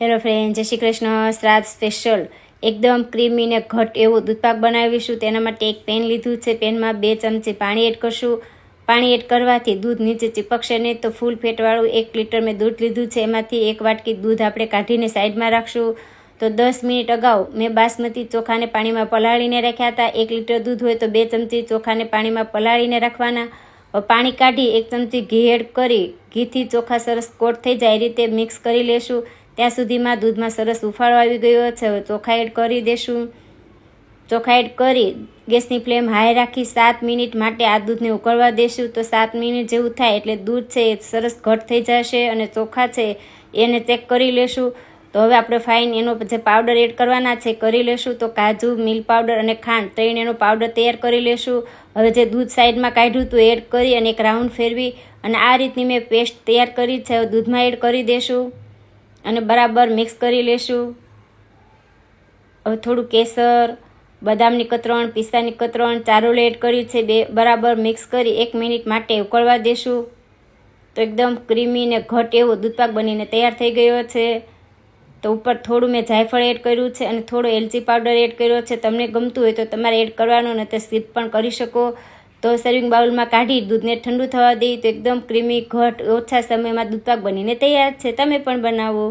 Hello friend જય શ્રી કૃષ્ણ. શ્રાદ્ધ special એકદમ ક્રીમી ને ઘટ એવું દૂધપાક બનાવીશું. તેના માટે એક પેન લીધું છે. પેનમાં બે ચમચી પાણી એડ કરશું. પાણી એડ કરવાથી દૂધ નીચે ચીપકશે નહીં તો ફૂલ ફેટવાળું એક લીટર મેં દૂધ લીધું છે. એમાંથી એક વાટકી દૂધ આપણે કાઢીને સાઈડમાં રાખશું. તો દસ મિનિટ અગાઉ મેં બાસમતી ચોખાને પાણીમાં પલાળીને રાખ્યા હતા. એક લીટર દૂધ હોય તો બે ચમચી ચોખાને પાણીમાં પલાળીને રાખવાના. પાણી કાઢી એક ચમચી ઘી એડ કરી. ઘીથી ચોખા સરસ કોટ થઈ જાય. એ રીતે મિક્સ કરી લેશું. ત્યાં સુધીમાં દૂધમાં સરસ ઉફાળો આવી ગયો છે. ચોખા એડ કરી દેશું. ચોખા એડ કરી, ગેસની ફ્લેમ હાઈ રાખી સાત મિનિટ માટે આ દૂધને ઉકળવા દેશું. તો સાત મિનિટ જેવું થાય એટલે દૂધ છે એ સરસ ઘટ થઈ જશે અને ચોખા છે એને ચેક કરી લેશું. તો હવે આપણે ફાઇન એનો જે પાવડર એડ કરવાના છે કરી લેશું. તો કાજુ, મિલ્ક પાવડર અને ખાંડ ત્રણ એનો પાવડર તૈયાર કરી લેશું. હવે જે દૂધ સાઈડમાં કાઢ્યું હતું એડ કરી અને એક રાઉન્ડ ફેરવી અને આ રીતની મેં પેસ્ટ તૈયાર કરી છે. દૂધમાં એડ કરી દેશું. અને બરાબર મિક્સ કરી લેશું. હવે થોડું કેસર, બદામની કતરણ, પિસ્તાની કતરણ ચારોલ એડ કર્યું છે, બે બરાબર મિક્સ કરી એક મિનિટ માટે ઉકળવા દેશું. તો એકદમ ક્રીમી ને ઘટ એવો દૂધપાક બનીને તૈયાર થઈ ગયો છે. તો ઉપર થોડું મેં જાયફળ એડ કર્યું છે અને થોડો એલચી પાવડર એડ કર્યો છે. તમને ગમતું હોય તો તમારે એડ કરવાનું ને તે સ્કીપ પણ કરી શકો. તો સર્વિંગ બાઉલમાં કાઢી, દૂધને ઠંડુ થવા દઈ તો એકદમ ક્રીમી ઘટ, ઓછા સમયમાં દૂધપાક બનીને તૈયાર છે. તમે પણ બનાવો.